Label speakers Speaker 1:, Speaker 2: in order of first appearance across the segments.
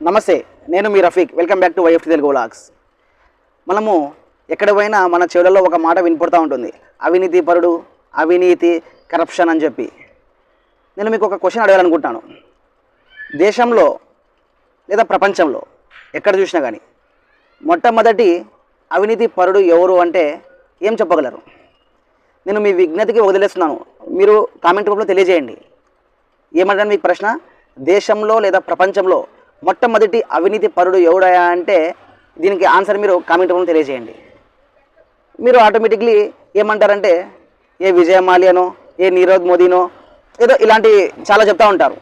Speaker 1: నమస్తే నేను మీ Rafiq. Welcome back to YFT Telugu vlogs మనము ఎక్కడ పోయినా మన చెవులలో ఒక మాట వినపడుతూ ఉంటుంది. అవినీతి పరుడు అవినీతి కరప్షన్ అని చెప్పి. నేను మీకు ఒక క్వశ్చన్ అడగాలనుకుంటున్నాను. దేశంలో లేదా ప్రపంచంలో ఎక్కడ చూసినా కానీ మొట్టమొదటి అవినీతి పరుడు ఎవరు అంటే ఏం చెప్పగలరు? నేను మీ విజ్ఞతకి వదిలేస్తున్నాను. మీరు కామెంట్ రూపంలో తెలియజేయండి. ఏమంటాను మీకు ప్రశ్న? దేశంలో లేదా ప్రపంచంలో మొట్టమొదటి అవినీతి పరుడు ఎవడయా అంటే దీనికి ఆన్సర్ మీరు కామెంట్ రూపంలో తెలియజేయండి. మీరు ఆటోమేటిక్లీ ఏమంటారంటే ఏ విజయ మాల్యనో ఏ నీరవ్ మోదీనో ఏదో ఇలాంటి చాలా చెప్తూ ఉంటారు.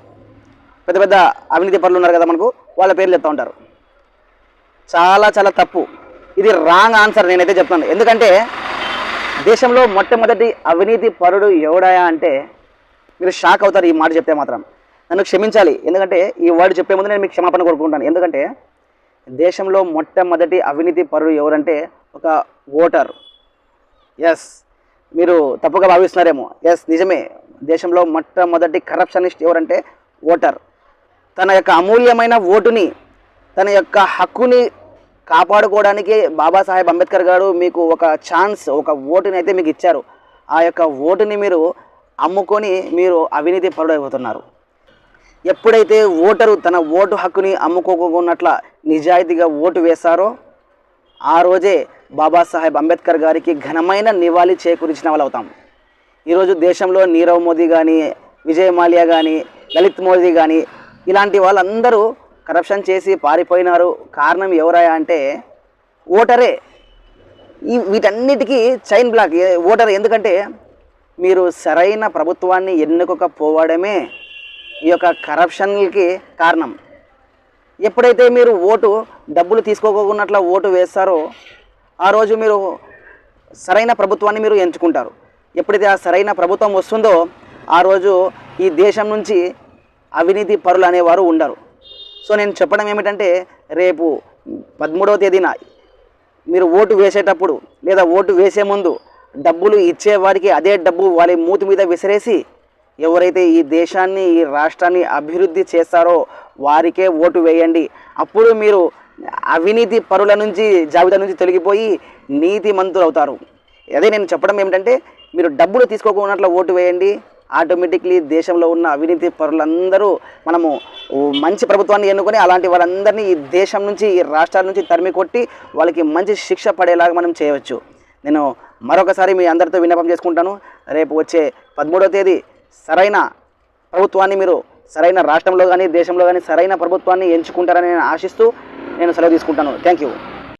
Speaker 1: పెద్ద పెద్ద అవినీతి పరులు ఉన్నారు కదా మనకు వాళ్ళ పేర్లు చెప్తూ ఉంటారు. చాలా చాలా తప్పు. ఇది రాంగ్ ఆన్సర్ నేనైతే చెప్తాను ఎందుకంటే దేశంలో మొట్టమొదటి అవినీతి పరుడు ఎవడాయా అంటే మీరు షాక్ అవుతారు ఈ మాట చెప్తే మాత్రం. నన్ను క్షమించాలి. ఎందుకంటే ఈ వర్డ్ చెప్పే ముందు నేను మీకు క్షమాపణ కోరుకుంటాను. ఎందుకంటే దేశంలో మొట్టమొదటి అవినీతి పరుడు ఎవరంటే ఒక ఓటర్. ఎస్ మీరు తప్పుగా భావిస్తున్నారేమో. ఎస్ నిజమే. దేశంలో మొట్టమొదటి కరప్షనిస్ట్ ఎవరంటే ఓటర్. తన యొక్క అమూల్యమైన ఓటుని తన యొక్క హక్కుని కాపాడుకోవడానికి బాబాసాహెబ్ అంబేద్కర్ గారు మీకు ఒక ఛాన్స్ ఒక ఓటుని అయితే మీకు ఇచ్చారు. ఆ యొక్క ఓటుని మీరు అమ్ముకొని మీరు అవినీతి పరుడు ఎప్పుడైతే ఓటరు తన ఓటు హక్కుని అమ్ముకోకున్నట్ల నిజాయితీగా ఓటు వేశారో ఆ రోజే బాబాసాహెబ్ అంబేద్కర్ గారికి ఘనమైన నివాళి చేకూర్చిన వాళ్ళు అవుతాం. ఈరోజు దేశంలో నీరవ్ మోదీ కానీ విజయ్ మాల్యా కానీ లలిత్ మోదీ కానీ ఇలాంటి వాళ్ళందరూ కరప్షన్ చేసి పారిపోయినారు. కారణం ఎవరాయా అంటే ఓటరే. ఈ వీటన్నిటికీ చైన్ బ్లాక్. ఓటర్. ఎందుకంటే మీరు సరైన ప్రభుత్వాన్ని ఎన్నుకోకపోవడమే ఈ యొక్క కరప్షన్కి కారణం. ఎప్పుడైతే మీరు ఓటు డబ్బులు తీసుకోకున్నట్ల ఓటు వేస్తారో ఆ రోజు మీరు సరైన ప్రభుత్వాన్ని మీరు ఎంచుకుంటారు. ఎప్పుడైతే ఆ సరైన ప్రభుత్వం వస్తుందో ఆ రోజు ఈ దేశం నుంచి అవినీతి పరులు అనేవారు ఉండరు. సో నేను చెప్పడం ఏమిటంటే రేపు పదమూడవ తేదీన మీరు ఓటు వేసేటప్పుడు లేదా ఓటు వేసే ముందు డబ్బులు ఇచ్చే వారికి అదే డబ్బు వాళ్ళ మూతి మీద విసిరేసి ఎవరైతే ఈ దేశాన్ని ఈ రాష్ట్రాన్ని అభివృద్ధి చేస్తారో వారికే ఓటు వేయండి. అప్పుడు మీరు అవినీతి పరుల నుంచి జాబితా నుంచి తొలగిపోయి నీతి మంతులు అవుతారు అదే నేను చెప్పడం ఏమిటంటే మీరు డబ్బులు తీసుకోకున్నట్లు ఓటు వేయండి. ఆటోమేటిక్లీ దేశంలో ఉన్న అవినీతి పరులందరూ మనము మంచి ప్రభుత్వాన్ని ఎన్నుకొని అలాంటి వాళ్ళందరినీ ఈ దేశం నుంచి ఈ రాష్ట్రాల నుంచి తరిమి కొట్టి వాళ్ళకి మంచి శిక్ష పడేలాగా మనం చేయవచ్చు. నేను మరొకసారి మీ అందరితో విన్నపం చేసుకుంటాను. రేపు వచ్చే పదమూడవ తేదీ సరైన ప్రభుత్వాన్ని మీరు సరైన రాష్ట్రంలో కానీ దేశంలో కానీ సరైన ప్రభుత్వాన్ని ఎంచుకుంటారని నేను ఆశిస్తూ నేను సెలవు తీసుకుంటాను. Thank you